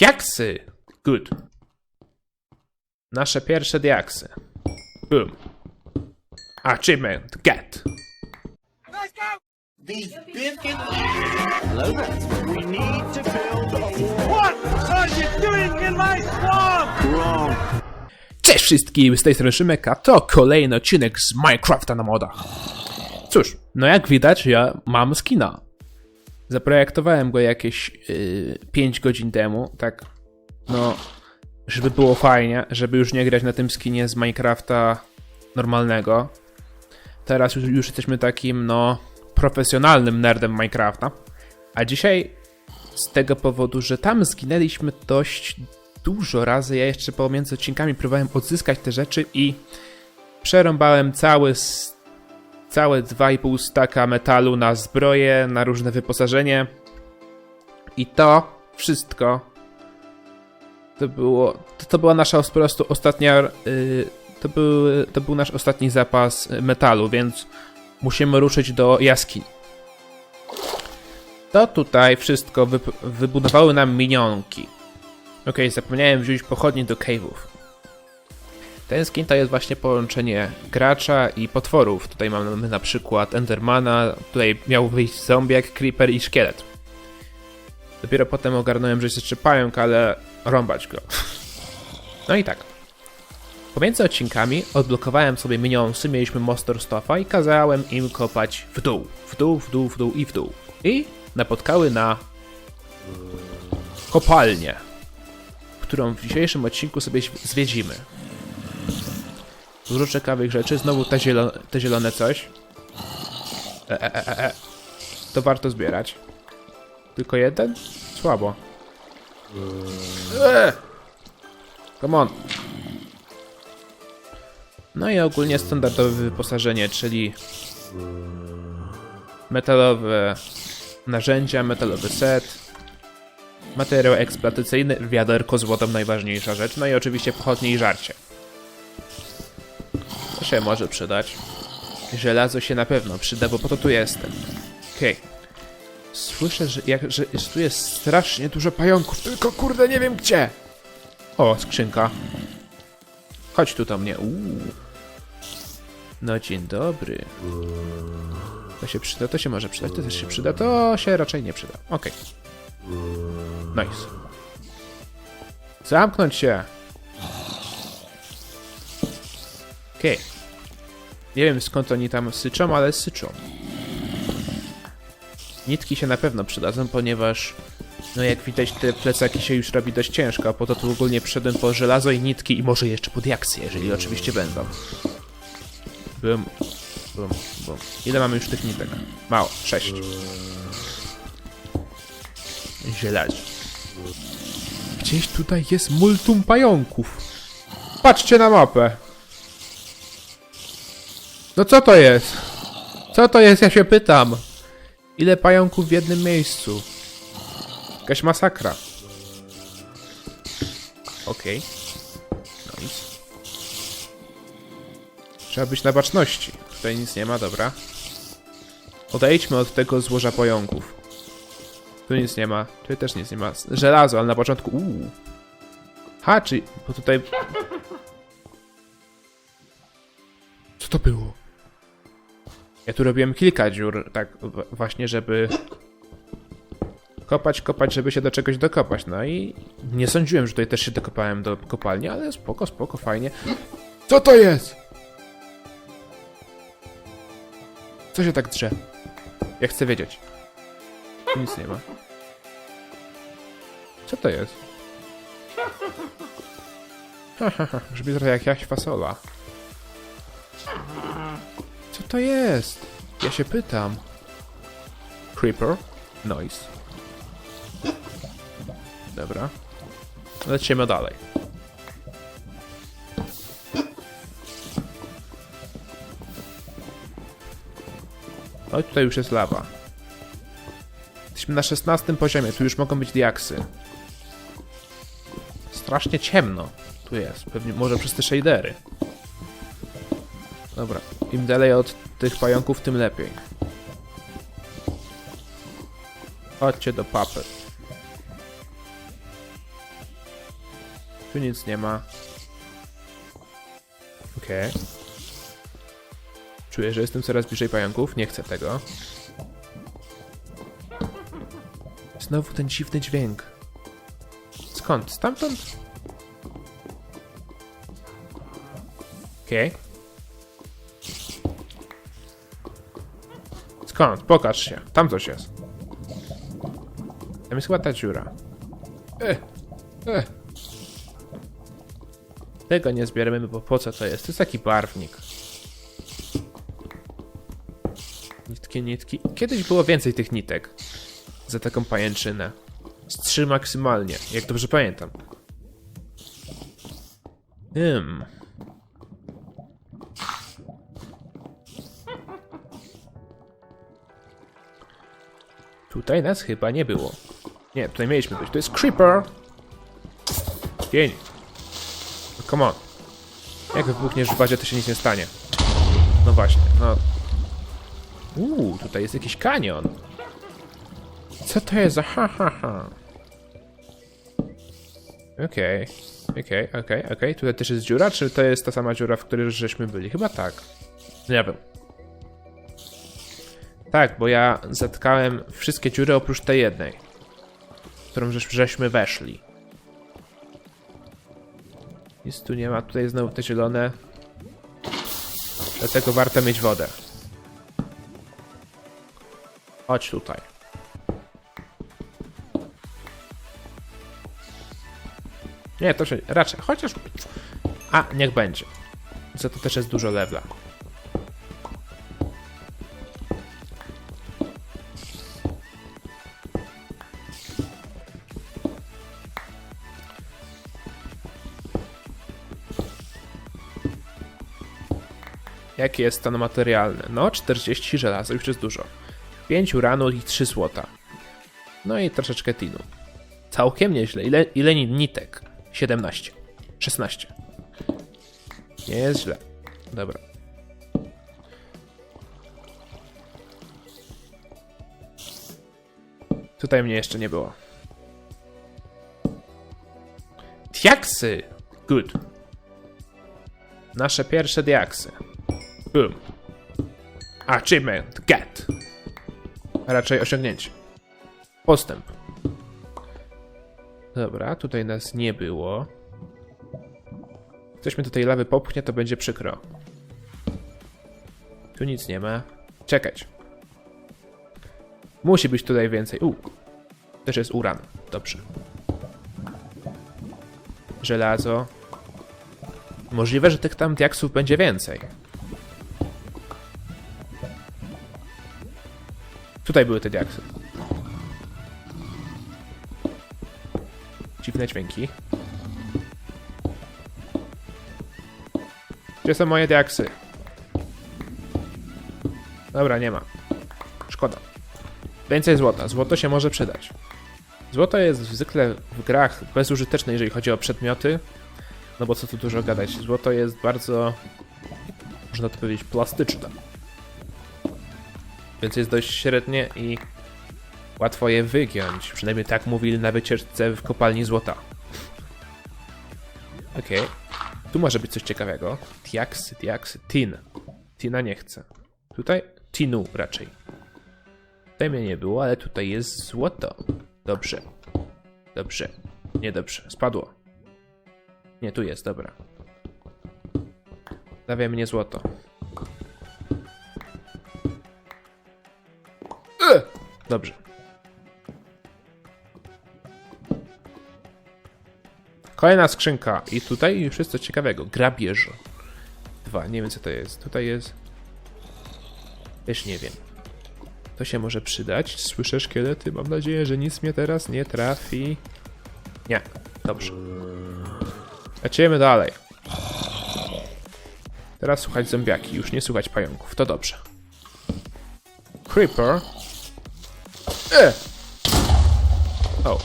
Diaksy! Good. Nasze pierwsze diaksy. Boom. Achievement get. Wrong. Cześć wszystkim, z tej strony Szymek, a to kolejny odcinek z Minecrafta na modach. Cóż, no jak widać, ja mam skina. Zaprojektowałem go jakieś yy, 5 godzin temu, tak, no, żeby było fajnie, żeby już nie grać na tym skinie z Minecrafta normalnego. Teraz już, już jesteśmy takim, no, profesjonalnym nerdem Minecrafta. A dzisiaj z tego powodu, że tam zginęliśmy dość dużo razy. Ja jeszcze pomiędzy odcinkami próbowałem odzyskać te rzeczy i przerąbałem cały, całe 2,5 staka metalu na zbroję, na różne wyposażenie. I to wszystko to było. To, to była nasza po prostu ostatnia. Yy, to, był, to był nasz ostatni zapas metalu, więc musimy ruszyć do jaskini. To tutaj wszystko wyp- wybudowały nam minionki. Okej, zapomniałem wziąć pochodnie do cave'ów. Skin to jest właśnie połączenie gracza i potworów. Tutaj mamy na przykład Endermana, tutaj miał wyjść zombiak, creeper i szkielet. Dopiero potem ogarnąłem, że jest jeszcze ale rąbać go. No i tak. Pomiędzy odcinkami odblokowałem sobie minionsy, mieliśmy Monster Stoffa i kazałem im kopać w dół, w dół, w dół, w dół i w dół. I napotkały na kopalnię którą w dzisiejszym odcinku sobie zwiedzimy. Dużo ciekawych rzeczy, znowu te, zielo te zielone coś. E, e, e, e. To warto zbierać. Tylko jeden? Słabo. Eee! Come on. No i ogólnie standardowe wyposażenie, czyli metalowe narzędzia, metalowy set, Materiał eksploatacyjny, wiaderko z wodą najważniejsza rzecz, no i oczywiście pochodnie i żarcie. Się może przydać. Żelazo się na pewno przyda, bo po to tu jestem. Okej. Słyszę, że, jak, że tu jest strasznie dużo pająków, tylko kurde nie wiem gdzie. O, skrzynka. Chodź tu do mnie. Uuu. No dzień dobry. To się przyda, to się może przydać, to też się przyda, to się raczej nie przyda. Okej. Nice. Zamknąć się. Okej. Nie wiem skąd oni tam syczą, ale syczą. Nitki się na pewno przydadzą, ponieważ no jak widać te plecaki się już robi dość ciężko, a po to tu ogólnie przyszedłem po żelazo i nitki i może jeszcze po diaksy, jeżeli oczywiście będą. Bum, bum, bum. Ile mamy już tych nitek? Mało, sześć. Żelazo. Gdzieś tutaj jest multum pająków. Patrzcie na mapę. No co to jest? Co to jest, ja się pytam. Ile pająków w jednym miejscu? Jakaś masakra. Okej. Nice. Trzeba być na baczności. Tutaj nic nie ma, dobra. Odejdźmy od tego złoża pająków. Tu nic nie ma. Tu też nic nie ma. Żelazo, ale na początku. Uuu. Ha, czy. Bo tutaj. Co to było? Ja tu robiłem kilka dziur, tak właśnie, żeby. Kopać, kopać, żeby się do czegoś dokopać. No i nie sądziłem, że tutaj też się dokopałem do kopalni, ale spoko, spoko, fajnie. Co to jest? Co się tak drze? Ja chcę wiedzieć. Nic nie ma. Co to jest? Hahaha, brzmi trochę jak jakaś fasola. To jest? Ja się pytam. Creeper? Noise. Dobra. Lecimy dalej. Oj, tutaj już jest lawa. Jesteśmy na 16 poziomie, tu już mogą być diaksy. Strasznie ciemno tu jest, pewnie może przez te shadery. Dobra, im dalej od tych pająków, tym lepiej. Chodźcie do papy. Tu nic nie ma. Okej. Czuję, że jestem coraz bliżej pająków. Nie chcę tego. Znowu ten dziwny dźwięk. Skąd? Stamtąd? Okej. Skąd? Pokaż się. Tam coś jest. Tam jest chyba ta dziura. Ech. Ech. Tego nie zbieramy, bo po co to jest? To jest taki barwnik. Nitki, nitki. Kiedyś było więcej tych nitek. Za taką pajęczynę. Z trzy maksymalnie, jak dobrze pamiętam. Hmm. Tutaj nas chyba nie było. Nie, tutaj mieliśmy być. To jest Creeper! Pień. No come on. Jak wybuchniesz w bazie, to się nic nie stanie. No właśnie, no. Uuu, tutaj jest jakiś kanion. Co to jest ha ha ha? Okej, okej, okej, okej. Tutaj też jest dziura, czy to jest ta sama dziura, w której żeśmy byli? Chyba tak. Nie wiem. Tak, bo ja zatkałem wszystkie dziury oprócz tej jednej, którą żeś- żeśmy weszli. Nic tu nie ma, tutaj znowu te zielone. Dlatego warto mieć wodę. Chodź tutaj. Nie, to się raczej, chociaż... A, niech będzie. Za to też jest dużo lewla. Jaki jest stan materialny? No, 40 żelaza, już jest dużo. 5 uranu i 3 złota. No i troszeczkę tinu. Całkiem nieźle. Ile, ile ni- nitek? 17. 16. Nie jest źle. Dobra. Tutaj mnie jeszcze nie było. Diaksy! Good. Nasze pierwsze diaksy. Boom. Achievement. Get. Raczej osiągnięcie. Postęp. Dobra, tutaj nas nie było. Ktoś mnie do tej lawy popchnie, to będzie przykro. Tu nic nie ma. Czekać. Musi być tutaj więcej. U. Też jest uran. Dobrze. Żelazo. Możliwe, że tych tam diaksów będzie więcej. Tutaj były te diaksy. Dziwne dźwięki. Gdzie są moje diaksy? Dobra, nie ma. Szkoda. Więcej złota. Złoto się może przydać. Złoto jest zwykle w grach bezużyteczne, jeżeli chodzi o przedmioty. No bo co tu dużo gadać. Złoto jest bardzo, można to powiedzieć, plastyczne. Więc jest dość średnie i łatwo je wygiąć. Przynajmniej tak mówili na wycieczce w kopalni złota. Okej. Tu może być coś ciekawego. Diaksy, diaksy, tin. Tina nie chcę. Tutaj tinu raczej. Tutaj mnie nie było, ale tutaj jest złoto. Dobrze. Dobrze. Niedobrze. Spadło. Nie, tu jest, dobra. Dawaj mnie złoto. Dobrze. Kolejna skrzynka. I tutaj już jest coś ciekawego. Grabież. Dwa. Nie wiem co to jest. Tutaj jest... Też nie wiem. To się może przydać. Słyszę szkielety. Mam nadzieję, że nic mnie teraz nie trafi. Nie. Dobrze. Lecimy dalej. Teraz słuchać zombiaki. Już nie słuchać pająków. To dobrze. Creeper. E! O.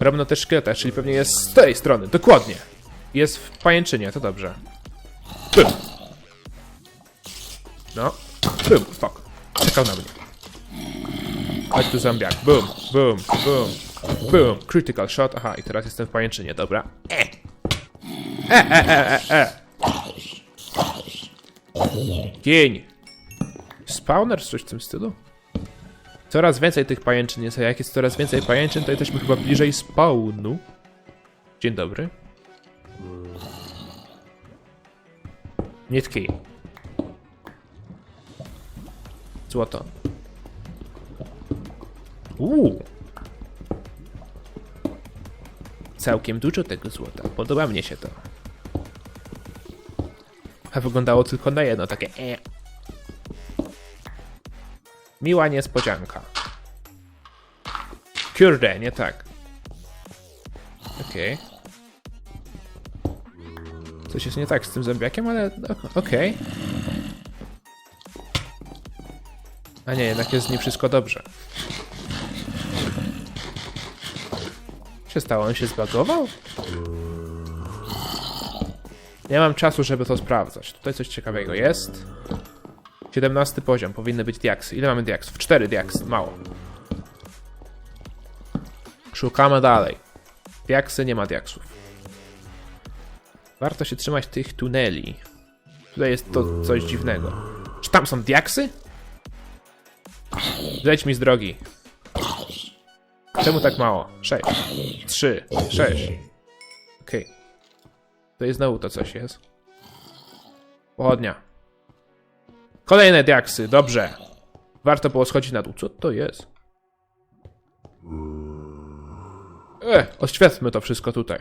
Robno też szkieleta, czyli pewnie jest z tej strony. Dokładnie. Jest w pajęczynie, to dobrze. Bum. No. Bum, fuck. Czekał na mnie. Chodź tu zombiak. Bum, bum, bum. Boom, critical shot. Aha, i teraz jestem w pajęczynie, dobra. E. E, e, e, e, e. Gień. Spawner, coś w tym stylu? Coraz więcej tych pajęczyn jest, a jak jest coraz więcej pajęczyn, to jesteśmy chyba bliżej spawnu. Dzień dobry. Nitki. Złoto. Uuu. Całkiem dużo tego złota. Podoba mnie się to. A wyglądało tylko na jedno, takie e. Miła niespodzianka. Kurde, nie tak. Okej. Coś jest nie tak z tym zębiakiem, ale okej. A nie, jednak jest z nim wszystko dobrze. Co się stało? On się zbagował? Nie mam czasu, żeby to sprawdzać. Tutaj coś ciekawego jest. 17 poziom, powinny być diaksy. Ile mamy diaksów? 4 diaksy, mało. Szukamy dalej. Diaksy, nie ma diaksów. Warto się trzymać tych tuneli. Tutaj jest to coś dziwnego. Czy tam są diaksy? Zejdź mi z drogi. Czemu tak mało? 6, 3, 6. Okej. To jest znowu to coś jest. Pochodnia. Kolejne diaksy, dobrze. Warto było schodzić na dół. Co to jest? E, oświetlmy to wszystko tutaj.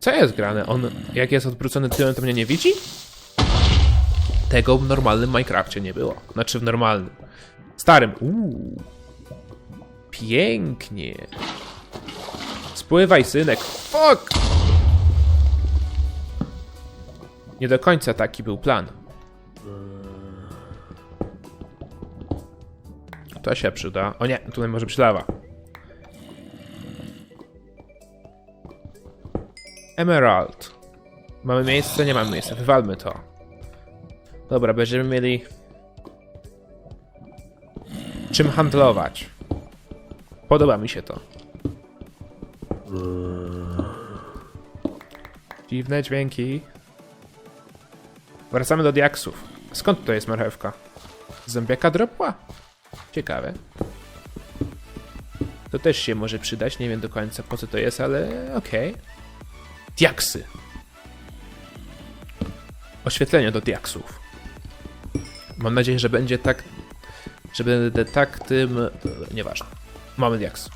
Co jest grane? On, jak jest odwrócony tyłem, to mnie nie widzi? Tego w normalnym Minecrafcie nie było. Znaczy w normalnym. Starym. Uuu. Pięknie. Spływaj, synek. Fuck! Nie do końca taki był plan. To się przyda. O nie, tutaj może być lawa. Emerald. Mamy miejsce? Nie mamy miejsca. Wywalmy to. Dobra, będziemy mieli... Czym handlować. Podoba mi się to. Dziwne dźwięki. Wracamy do diaksów. Skąd to jest marchewka? Zębiaka dropła? Ciekawe. To też się może przydać, nie wiem do końca po co to jest, ale okej. Diaksy. Oświetlenie do diaksów. Mam nadzieję, że będzie tak, że będę tak tym... Nieważne. Mamy diaks.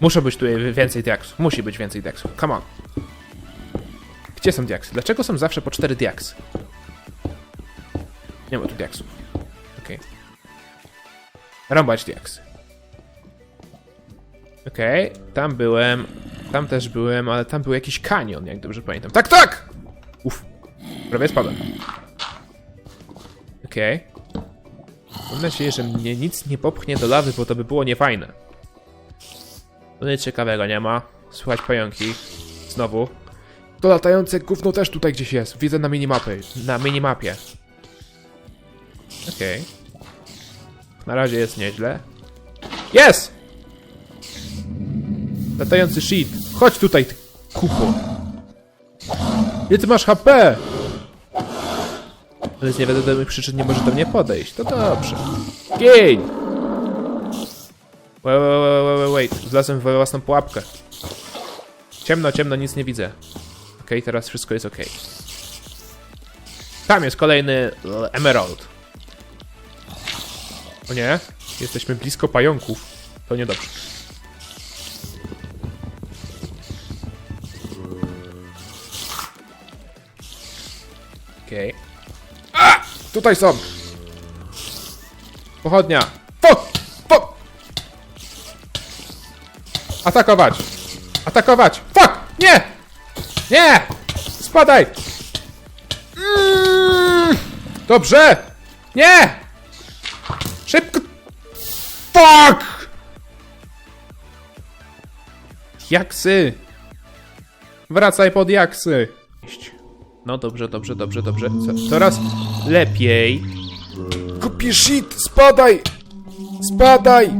Muszę być tu więcej diaksów. Musi być więcej diaksów. Come on. Gdzie są diaksy? Dlaczego są zawsze po 4 diaksy? Nie ma tu diaksów. Okej. Rąbać diaksy. Okej, tam byłem. Tam też byłem, ale tam był jakiś kanion, jak dobrze pamiętam. Tak, tak! Uff. Prawie spadłem. Okej. Mam nadzieję, że mnie nic nie popchnie do lawy, bo to by było niefajne. Tu nic ciekawego nie ma. Słychać pająki. Znowu. To latające gówno też tutaj gdzieś jest. Widzę na minimapie. Na minimapie. Okej. Na razie jest nieźle. Jest! Latający shit. Chodź tutaj, ty kupo. Ile ty masz HP? Ale z niewiadomych przyczyn nie może do mnie podejść. To dobrze. Gień! Wait, wait, wait, wait. Zlazłem w własną pułapkę. Ciemno, ciemno, nic nie widzę. Okej, teraz wszystko jest ok. Tam jest kolejny emerald. Nie, jesteśmy blisko pająków. To niedobrze. Okej. A! Tutaj są! Pochodnia! Fuck! Fuck! Atakować! Atakować! Fuck! Nie! Nie! Spadaj! Mm! Dobrze! Nie! Szybko! Fuck! Jaksy! Wracaj pod jaksy! No dobrze, dobrze, dobrze, dobrze. Co- Coraz lepiej. Kupi shit! Spadaj! Spadaj!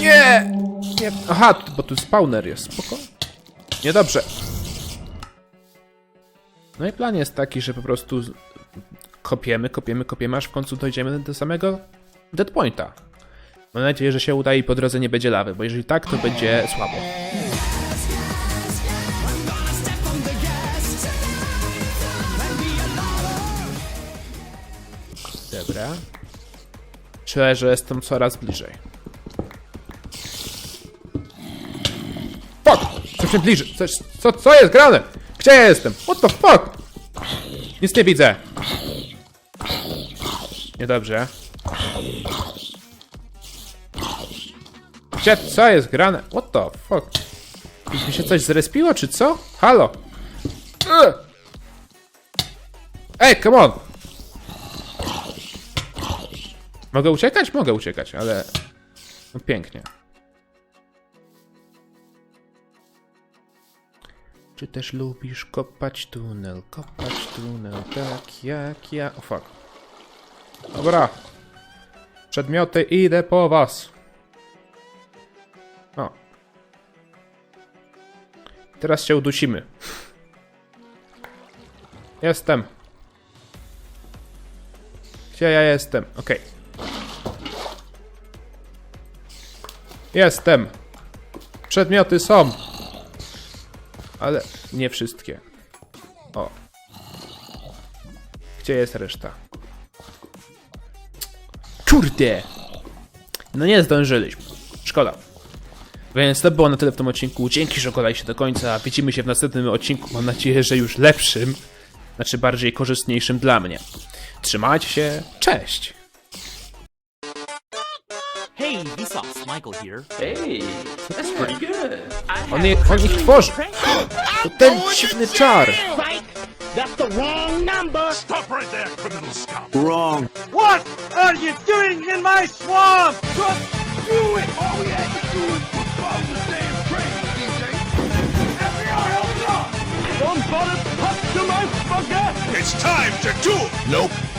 Nie! Nie! Aha, bo tu spawner jest, spoko. Niedobrze. No i plan jest taki, że po prostu kopiemy, kopiemy, kopiemy, aż w końcu dojdziemy do samego dead pointa. Mam nadzieję, że się uda i po drodze nie będzie lawy, bo jeżeli tak, to będzie słabo. Dobra. Czuję, że jestem coraz bliżej. Fuck! Co się bliżej? Co, co, co jest grane? Gdzie ja jestem? What the fuck? Nic nie widzę. Niedobrze. Gdzie, co jest grane? What the fuck? Mi się coś zrespiło, czy co? Halo? Ej, come on! Mogę uciekać? Mogę uciekać, ale... No pięknie. Czy też lubisz kopać tunel? Kopać tunel tak jak ja... O fuck. Dobra. Przedmioty, idę po was. O. Teraz się udusimy. Jestem. Gdzie ja jestem? Okej. Jestem. Przedmioty są. Ale nie wszystkie. O. Gdzie jest reszta? Kurde! No nie zdążyliśmy. Szkoda. Więc to było na tyle w tym odcinku. Dzięki, że oglądaliście do końca. Widzimy się w następnym odcinku. Mam nadzieję, że już lepszym. Znaczy bardziej korzystniejszym dla mnie. Trzymajcie się. Cześć! Hey, Vsauce, Michael here. Hey, that's pretty good. On, je, on ich tworzy! To ten dziwny czar! That's the wrong number. Stop right there, criminal scum! Wrong. What are you doing in my swamp? Just do it! All we had to do was put follow the damn train, DJ! FBI, help me out! Somebody touch my spaghetti. It's time to do it! Nope.